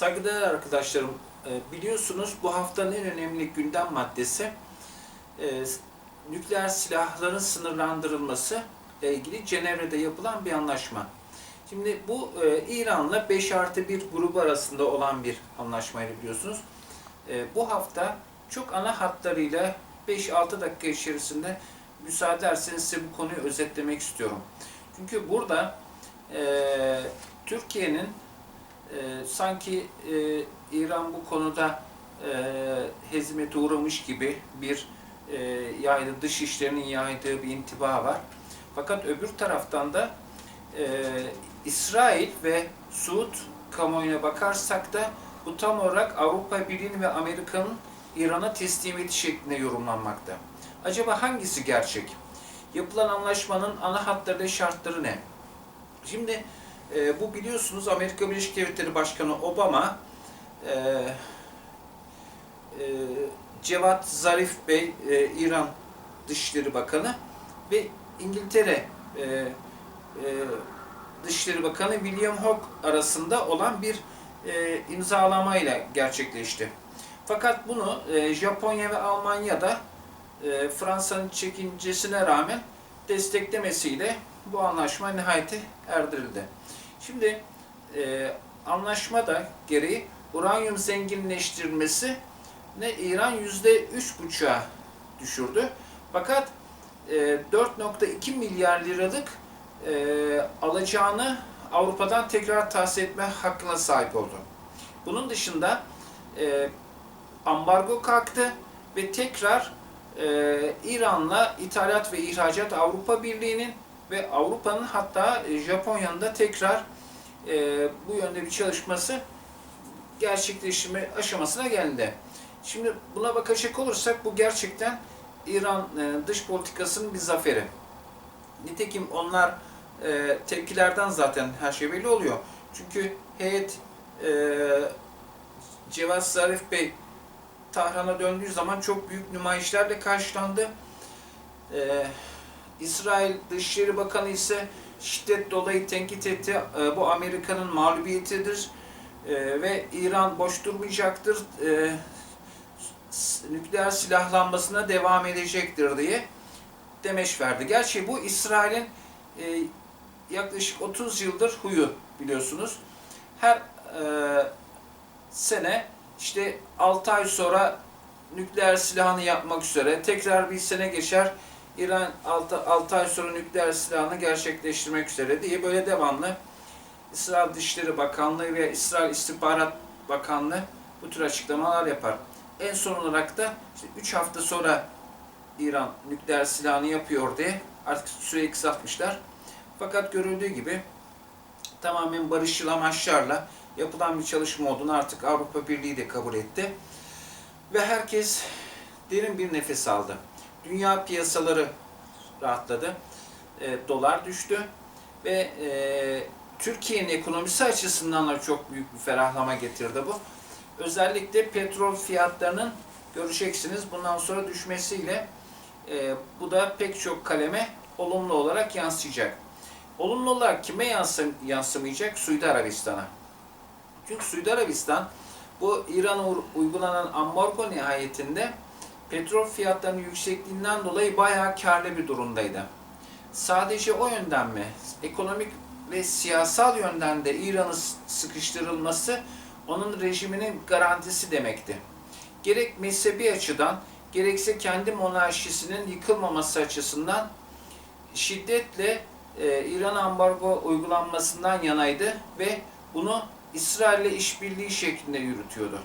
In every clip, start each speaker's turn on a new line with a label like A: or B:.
A: Saygıdeğer arkadaşlarım, e, biliyorsunuz bu haftanın en önemli gündem maddesi e, nükleer silahların sınırlandırılması ile ilgili Cenevre'de yapılan bir anlaşma. Şimdi bu e, İran'la 5 artı 1 grubu arasında olan bir anlaşmaydı biliyorsunuz. Bu hafta çok ana hatlarıyla 5-6 dakika içerisinde müsaade ederseniz size bu konuyu özetlemek istiyorum. Çünkü burada Türkiye'nin e, sanki e, İran bu konuda e, hezimete uğramış gibi bir e, yaydı, dış işlerinin yaydığı bir intiba var. Fakat öbür taraftan da e, İsrail ve Suud kamuoyuna bakarsak da bu tam olarak Avrupa Birliği ve Amerika'nın İran'a teslimiyeti şeklinde yorumlanmakta. Acaba hangisi gerçek? Yapılan anlaşmanın ana hatları ve şartları ne? Şimdi e, bu biliyorsunuz Amerika Birleşik Devletleri Başkanı Obama e, e, Cevat Zarif Bey, e, İran Dışişleri Bakanı ve İngiltere e, e, Dışişleri Bakanı William Hawke arasında olan bir e, imzalamayla gerçekleşti. Fakat bunu e, Japonya ve Almanya da e, Fransa'nın çekincesine rağmen desteklemesiyle bu anlaşma nihayete erdirildi. Şimdi e, anlaşmada gereği uranyum zenginleştirilmesi ne İran yüzde üç buçuğa düşürdü. Fakat e, 4.2 milyar liralık e, alacağını Avrupa'dan tekrar tahsis etme hakkına sahip oldu. Bunun dışında e, ambargo kalktı ve tekrar e, İran'la ithalat ve ihracat Avrupa Birliği'nin ve Avrupa'nın hatta e, Japonya'nın da tekrar e, bu yönde bir çalışması gerçekleşme aşamasına geldi. Şimdi buna bakacak olursak bu gerçekten İran e, dış politikasının bir zaferi. Nitekim onlar e, tepkilerden zaten her şey belli oluyor. Çünkü heyet e, Cevat Zarif Bey Tahran'a döndüğü zaman çok büyük nümayişlerle karşılandı. E, İsrail Dışişleri Bakanı ise şiddet dolayı tenkit etti. E, bu Amerika'nın mağlubiyetidir e, ve İran boş durmayacaktır. E, nükleer silahlanmasına devam edecektir diye demeç verdi. Gerçi bu İsrail'in e, yaklaşık 30 yıldır huyu biliyorsunuz. Her e, sene işte 6 ay sonra nükleer silahını yapmak üzere tekrar bir sene geçer İran 6, 6 ay sonra nükleer silahını gerçekleştirmek üzere diye böyle devamlı İsrail Dışişleri Bakanlığı ve İsrail İstihbarat Bakanlığı bu tür açıklamalar yapar. En son olarak da işte 3 hafta sonra İran nükleer silahını yapıyor diye artık süreyi kısaltmışlar. Fakat görüldüğü gibi tamamen barışçıl amaçlarla yapılan bir çalışma olduğunu artık Avrupa Birliği de kabul etti. Ve herkes derin bir nefes aldı. Dünya piyasaları rahatladı. E, dolar düştü ve e, Türkiye'nin ekonomisi açısından da çok büyük bir ferahlama getirdi bu. Özellikle petrol fiyatlarının göreceksiniz bundan sonra düşmesiyle e, bu da pek çok kaleme olumlu olarak yansıyacak. Olumlu olarak kime yansım, yansımayacak? Suudi Arabistan'a. Çünkü Suudi Arabistan bu İran'a uygulanan ambargo nihayetinde petrol fiyatlarının yüksekliğinden dolayı bayağı karlı bir durumdaydı. Sadece o yönden mi? Ekonomik ve siyasal yönden de İran'ın sıkıştırılması onun rejiminin garantisi demekti. Gerek mezhebi açıdan gerekse kendi monarşisinin yıkılmaması açısından şiddetle e, İran ambargo uygulanmasından yanaydı ve bunu İsrail ile işbirliği şeklinde yürütüyordu.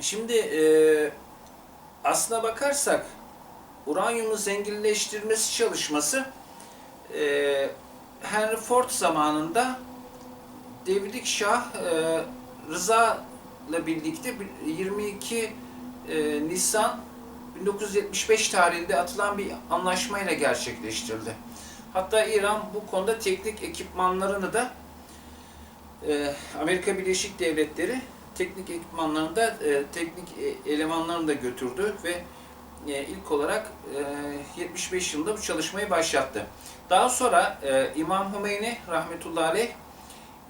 A: Şimdi e, aslına bakarsak uranyumu zenginleştirmesi çalışması e, Henry Ford zamanında Devrik Şah e, Rıza ile birlikte 22 e, Nisan 1975 tarihinde atılan bir anlaşmayla gerçekleştirildi. Hatta İran bu konuda teknik ekipmanlarını da e, Amerika Birleşik Devletleri teknik ekipmanlarını da e, teknik e, elemanlarını da götürdü ve e, ilk olarak e, 75 yılında bu çalışmayı başlattı. Daha sonra e, İmam Hümeyni rahmetullahi aleyh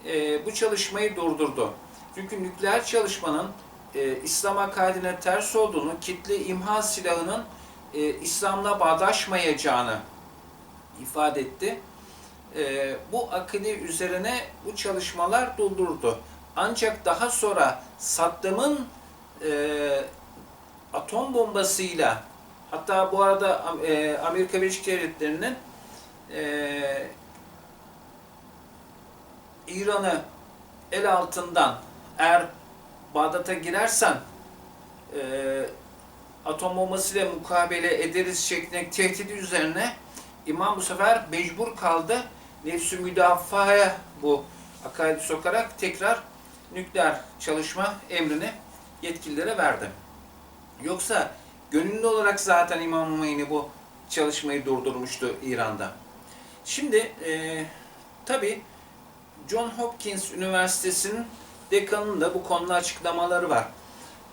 A: e, bu çalışmayı durdurdu. Çünkü nükleer çalışmanın e, İslam akaidine ters olduğunu, kitle imha silahının e, İslam'la bağdaşmayacağını ifade etti. E, bu akide üzerine bu çalışmalar durdurdu. Ancak daha sonra Saddam'ın e, atom bombasıyla hatta bu arada e, Amerika Birleşik Devletleri'nin e, İran'ı el altından eğer Bağdat'a girersen e, atom bombasıyla mukabele ederiz şeklinde tehdidi üzerine İmam bu sefer mecbur kaldı. Nefsü müdafaya bu akaidi sokarak tekrar nükleer çalışma emrini yetkililere verdi. Yoksa gönüllü olarak zaten İmam Hümeyni bu çalışmayı durdurmuştu İran'da. Şimdi e, tabi John Hopkins Üniversitesi'nin dekanının da bu konuda açıklamaları var.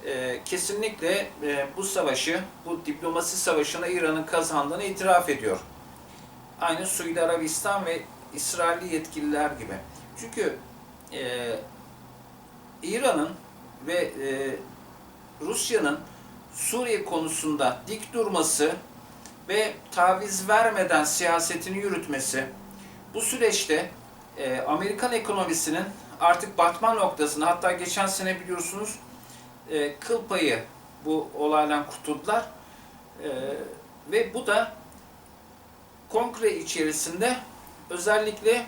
A: E, kesinlikle e, bu savaşı, bu diplomasi savaşına İran'ın kazandığını itiraf ediyor. Aynı Suudi Arabistan ve İsrailli yetkililer gibi. Çünkü e, İran'ın ve e, Rusya'nın Suriye konusunda dik durması ve taviz vermeden siyasetini yürütmesi bu süreçte e, Amerikan ekonomisinin artık batma noktasında hatta geçen sene biliyorsunuz e, kıl payı bu olaydan kurtuldular e, ve bu da kongre içerisinde özellikle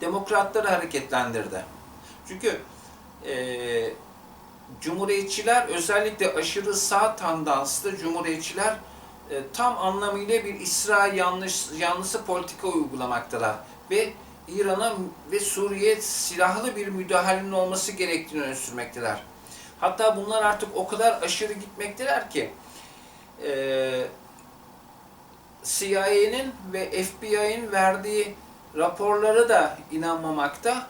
A: demokratları hareketlendirdi. Çünkü e, Cumhuriyetçiler özellikle aşırı sağ tandanslı Cumhuriyetçiler e, tam anlamıyla bir İsrail yanlış yanlısı politika uygulamaktalar ve İran'a ve Suriye silahlı bir müdahalenin olması gerektiğini öne sürmekteler. Hatta bunlar artık o kadar aşırı gitmekteler ki e, CIA'nin ve FBI'nin verdiği raporları da inanmamakta.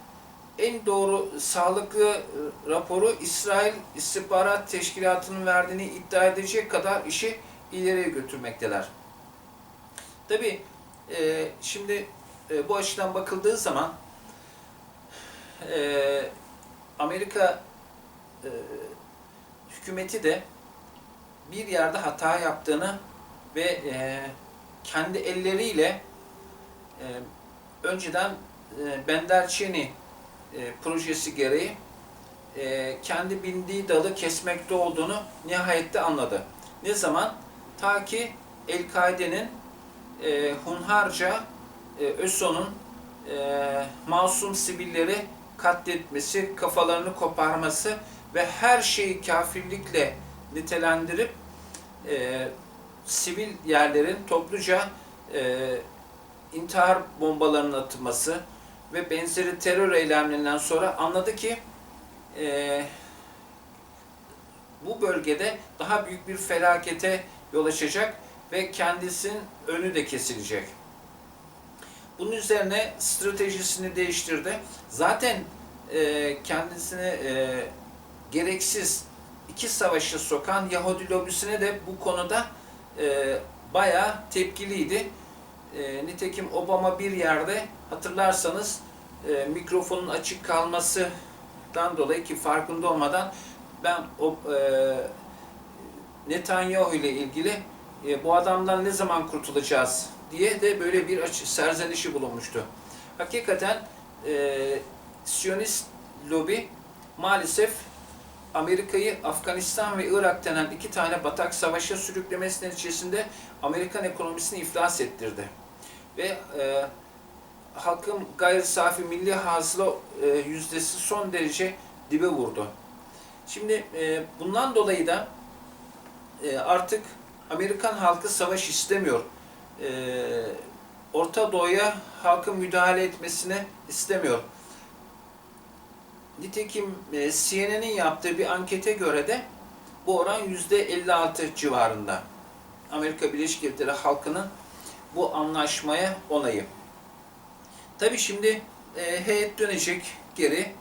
A: En doğru sağlıklı e, raporu İsrail İstihbarat Teşkilatı'nın verdiğini iddia edecek kadar işi ileriye götürmekteler. Tabi e, şimdi e, bu açıdan bakıldığı zaman e, Amerika e, hükümeti de bir yerde hata yaptığını ve e, kendi elleriyle e, önceden e, Benderçini e, projesi gereği e, kendi bindiği dalı kesmekte olduğunu nihayette anladı. Ne zaman? Ta ki El-Kaide'nin e, hunharca e, ÖSO'nun e, masum sivilleri katletmesi, kafalarını koparması ve her şeyi kafirlikle nitelendirip e, sivil yerlerin topluca e, intihar bombalarının atılması ve benzeri terör eylemlerinden sonra anladı ki e, bu bölgede daha büyük bir felakete yol açacak ve kendisinin önü de kesilecek. Bunun üzerine stratejisini değiştirdi. Zaten e, kendisini e, gereksiz iki savaşı sokan Yahudi lobisine de bu konuda e, bayağı tepkiliydi. E, nitekim Obama bir yerde hatırlarsanız e, mikrofonun açık kalmasından dolayı ki farkında olmadan ben o e, Netanyahu ile ilgili e, bu adamdan ne zaman kurtulacağız diye de böyle bir açı, serzenişi bulunmuştu. Hakikaten e, Siyonist lobi maalesef Amerika'yı Afganistan ve Irak denen iki tane batak savaşa sürüklemesi neticesinde Amerikan ekonomisini iflas ettirdi. Ve e, halkın gayri safi milli hasıla e, yüzdesi son derece dibe vurdu. Şimdi e, bundan dolayı da e, artık Amerikan halkı savaş istemiyor. E, Orta Doğu'ya halkın müdahale etmesini istemiyor. Nitekim e, CNN'in yaptığı bir ankete göre de bu oran %56 civarında. Amerika Birleşik Devletleri halkının bu anlaşmaya onayı. Tabi şimdi e, heyet dönecek geri.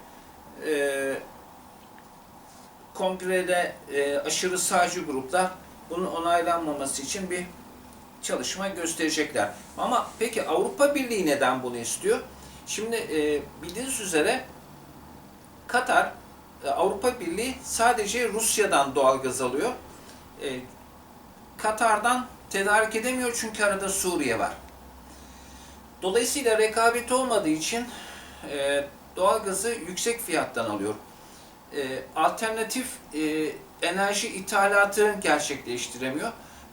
A: E, kongrede e, aşırı sağcı gruplar bunun onaylanmaması için bir çalışma gösterecekler. Ama peki Avrupa Birliği neden bunu istiyor? Şimdi e, bildiğiniz üzere Katar, e, Avrupa Birliği sadece Rusya'dan doğalgaz alıyor. E, Katar'dan tedarik edemiyor çünkü arada Suriye var. Dolayısıyla rekabet olmadığı için e, doğalgazı yüksek fiyattan alıyor. E, alternatif e, enerji ithalatı gerçekleştiremiyor.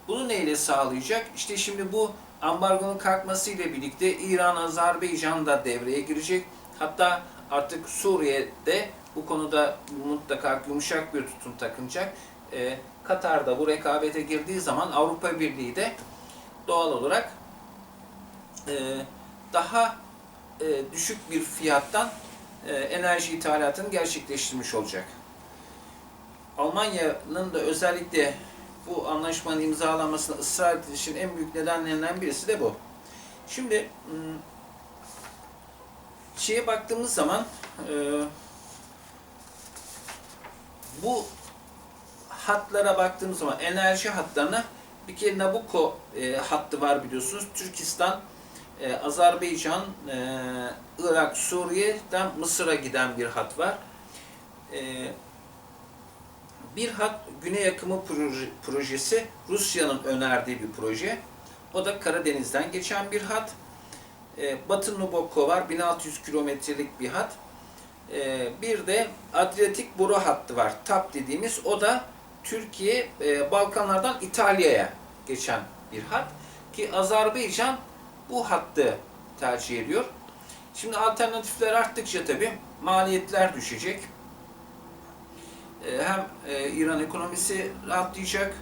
A: Bunu neyle sağlayacak? İşte şimdi bu ambargonun kalkması ile birlikte İran, Azerbaycan da devreye girecek. Hatta artık Suriye'de bu konuda mutlaka yumuşak bir tutum takınacak. Ee, Katar'da bu rekabete girdiği zaman Avrupa Birliği de doğal olarak e, daha e, düşük bir fiyattan e, enerji ithalatını gerçekleştirmiş olacak. Almanya'nın da özellikle bu anlaşmanın imzalanmasına ısrar edilişinin en büyük nedenlerinden birisi de bu. Şimdi hmm, şeye baktığımız zaman e, bu hatlara baktığımız zaman enerji hatlarına bir kere Nabucco e, hattı var biliyorsunuz. Türkistan, e, Azerbaycan, e, Irak, Suriye'den Mısır'a giden bir hat var. E, bir hat Güney Akımı proje- projesi Rusya'nın önerdiği bir proje. O da Karadeniz'den geçen bir hat. E, Batı Nabucco var 1600 kilometrelik bir hat. E, bir de Adriyatik boru hattı var. TAP dediğimiz o da Türkiye e, Balkanlardan İtalya'ya geçen bir hat ki Azerbaycan bu hattı tercih ediyor. Şimdi alternatifler arttıkça tabi maliyetler düşecek. E, hem e, İran ekonomisi rahatlayacak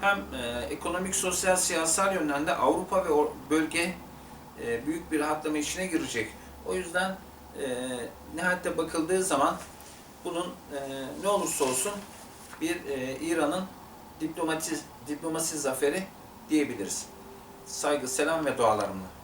A: hem e, ekonomik, sosyal, siyasal yönden de Avrupa ve bölge e, büyük bir rahatlama içine girecek. O yüzden e, nihayette bakıldığı zaman bunun e, ne olursa olsun bir e, İran'ın diplomati, diplomasi zaferi diyebiliriz. Saygı, selam ve dualarımla.